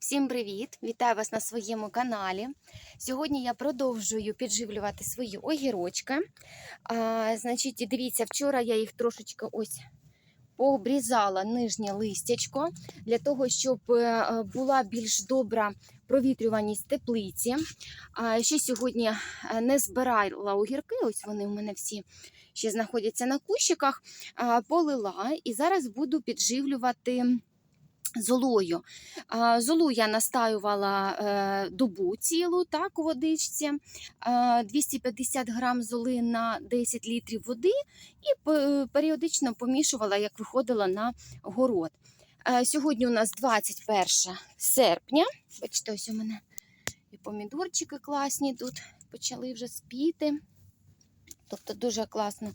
Всім привіт! Вітаю вас на своєму каналі. Сьогодні я продовжую підживлювати свої огірочки. А, значить, дивіться, вчора я їх трошечки ось пообрізала нижнє листячко для того, щоб е, була більш добра провітрюваність теплиці. А, ще сьогодні е, не збирала огірки, ось вони у мене всі ще знаходяться на кущиках, полила і зараз буду підживлювати золою. Золу я настаювала е, добу цілу так, у водичці, е, 250 грам золи на 10 літрів води і періодично помішувала, як виходила на город. Е, Сьогодні у нас 21 серпня. Бачите, ось у мене і помідорчики класні тут почали вже спіти. Тобто дуже класно.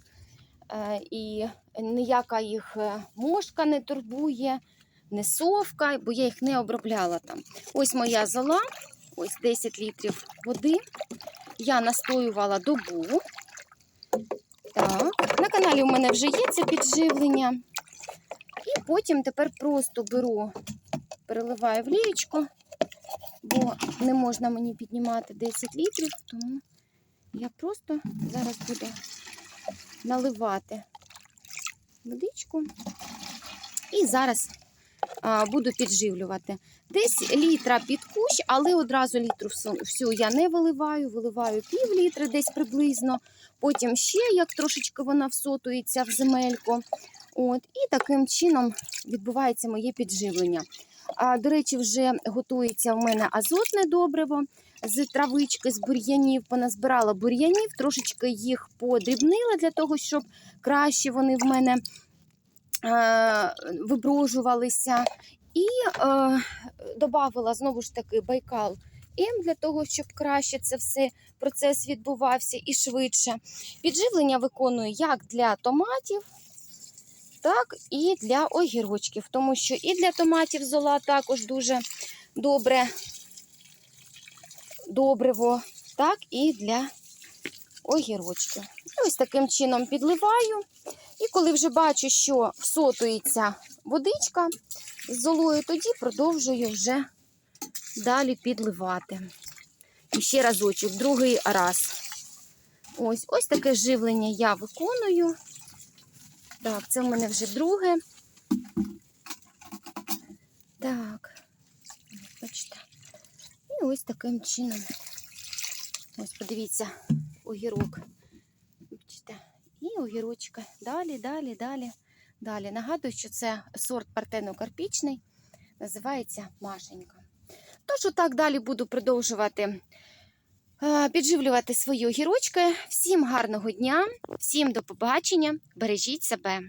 Е, І ніяка їх мошка не турбує не совка, бо я їх не обробляла там. Ось моя зола, ось 10 літрів води. Я настоювала добу. Так, на каналі у мене вже є це підживлення. І потім тепер просто беру, переливаю в лієчко, бо не можна мені піднімати 10 літрів, тому я просто зараз буду наливати водичку. І зараз буду підживлювати. Десь літра під кущ, але одразу літру всю- я не виливаю, виливаю пів літри десь приблизно. Потім ще як трошечки вона всотується в земельку. От, і таким чином відбувається моє підживлення. А, до речі, вже готується в мене азотне добриво з травички, з бур'янів. Поназбирала бур'янів, трошечки їх подрібнила для того, щоб краще вони в мене виброжувалися. І е, додавала знову ж таки байкал М для того, щоб краще це все процес відбувався і швидше. Підживлення виконую як для томатів, так і для огірочків, тому що і для томатів зола також дуже добре добриво, так і для огірочків. Ось таким чином підливаю. І коли вже бачу, що всотується водичка з золою, тоді продовжую вже далі підливати. І ще разочок, другий раз. Ось ось таке живлення я виконую. Так, це в мене вже друге. Так, бачите. І ось таким чином. Ось, подивіться, огірок. І огірочки. Далі, далі, далі, далі. Нагадую, що це сорт партено-карпічний, називається Машенька. Тож, отак далі буду продовжувати е, підживлювати свої огірочки. Всім гарного дня, всім до побачення, бережіть себе.